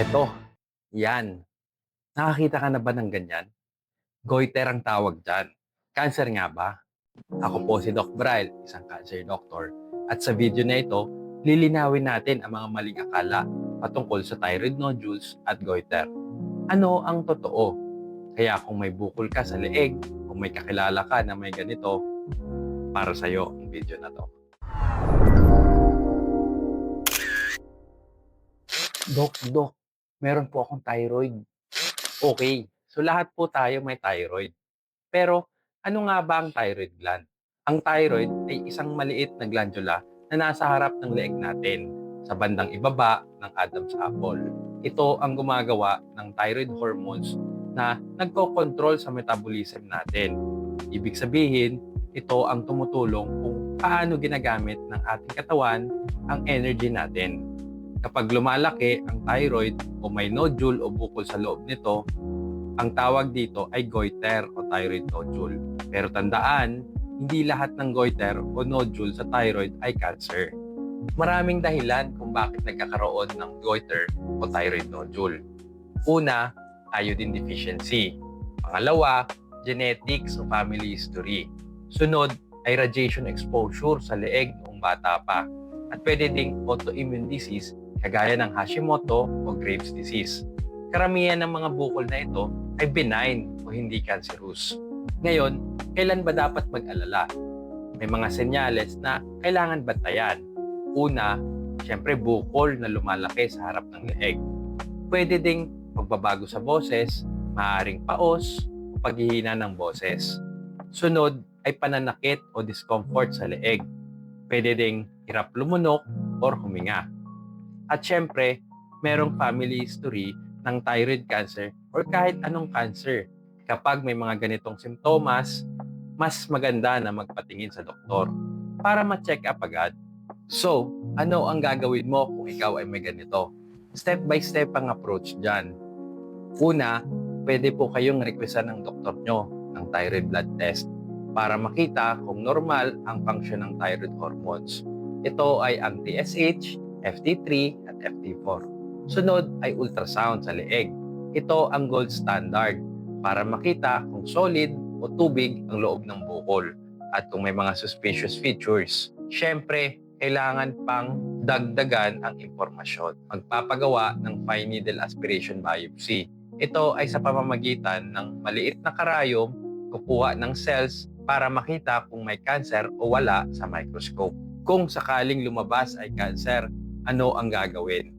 Eto, yan. Nakakita ka na ba ng ganyan? Goiter ang tawag dyan. Cancer nga ba? Ako po si Doc Braille, isang cancer doctor. At sa video na ito, lilinawin natin ang mga maling akala patungkol sa thyroid nodules at goiter. Ano ang totoo? Kaya kung may bukol ka sa leeg, kung may kakilala ka na may ganito, para sa'yo ang video na to. Doc, Doc, meron po akong thyroid. Okay, so lahat po tayo may thyroid. Pero ano nga ba ang thyroid gland? Ang thyroid ay isang maliit na glandula na nasa harap ng leeg natin, sa bandang ibaba ng Adam's apple. Ito ang gumagawa ng thyroid hormones na nagko-control sa metabolism natin. Ibig sabihin, ito ang tumutulong kung paano ginagamit ng ating katawan ang energy natin. Kapag lumalaki ang thyroid o may nodule o bukol sa loob nito, ang tawag dito ay goiter o thyroid nodule. Pero tandaan, hindi lahat ng goiter o nodule sa thyroid ay cancer. Maraming dahilan kung bakit nagkakaroon ng goiter o thyroid nodule. Una, iodine deficiency. Pangalawa, genetics o family history. Sunod ay radiation exposure sa leeg noong bata pa. At pwede ding autoimmune disease kagaya ng Hashimoto o Graves disease. Karamihan ng mga bukol na ito ay benign o hindi cancerous. Ngayon, kailan ba dapat mag-alala? May mga senyales na kailangan bantayan. Una, syempre bukol na lumalaki sa harap ng leeg. Pwede ding pagbabago sa boses, maaaring paos o paghihina ng boses. Sunod ay pananakit o discomfort sa leeg. Pwede ding hirap lumunok or huminga. At syempre, merong family history ng thyroid cancer or kahit anong cancer. Kapag may mga ganitong simptomas, mas maganda na magpatingin sa doktor para ma-check up agad. So, ano ang gagawin mo kung ikaw ay may ganito? Step by step ang approach dyan. Una, pwede po kayong requestan ng doktor nyo ng thyroid blood test para makita kung normal ang function ng thyroid hormones. Ito ay ang TSH, FT3 at FT4. Sunod ay ultrasound sa leeg. Ito ang gold standard para makita kung solid o tubig ang loob ng bukol at kung may mga suspicious features. Siyempre, kailangan pang dagdagan ang impormasyon. Magpapagawa ng fine needle aspiration biopsy. Ito ay sa pamamagitan ng maliit na karayom kukuha ng cells para makita kung may cancer o wala sa microscope. Kung sakaling lumabas ay cancer, ano ang gagawin?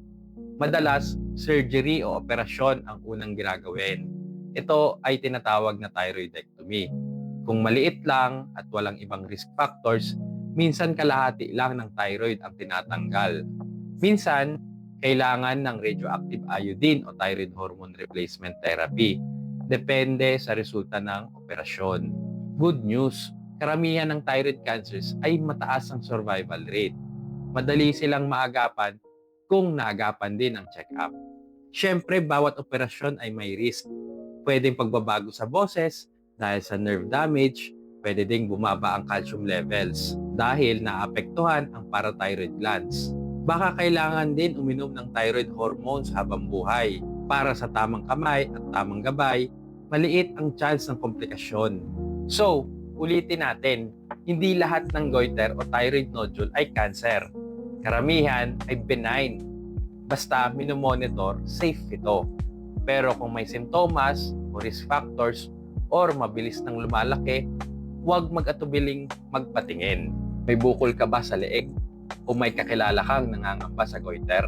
Madalas, surgery o operasyon ang unang ginagawin. Ito ay tinatawag na thyroidectomy. Kung maliit lang at walang ibang risk factors, minsan kalahati lang ng thyroid ang tinatanggal. Minsan, kailangan ng radioactive iodine o thyroid hormone replacement therapy. Depende sa resulta ng operasyon. Good news, karamihan ng thyroid cancers ay mataas ang survival rate. Madali silang maagapan kung naagapan din ang check-up. Siyempre, bawat operasyon ay may risk. Pwedeng pagbabago sa boses dahil sa nerve damage, pwede ding bumaba ang calcium levels dahil naapektuhan ang parathyroid glands. Baka kailangan din uminom ng thyroid hormones habang buhay para sa tamang kamay at tamang gabay, maliit ang chance ng komplikasyon. So, ulitin natin, hindi lahat ng goiter o thyroid nodule ay cancer. Karamihan ay benign. Basta minomonitor, safe ito. Pero kung may simptomas o risk factors or mabilis nang lumalaki, huwag mag-atubiling magpatingin. May bukol ka ba sa leeg? O may kakilala kang nangangamba sa goiter?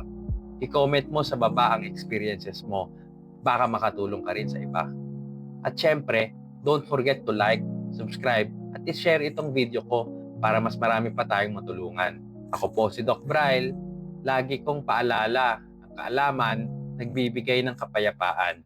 I-comment mo sa baba ang experiences mo. Baka makatulong ka rin sa iba. At syempre, don't forget to like, subscribe, at i-share itong video ko para mas marami pa tayong matulungan. Ako po si Doc Braille. Lagi kong paalala, ang kaalaman, nagbibigay ng kapayapaan.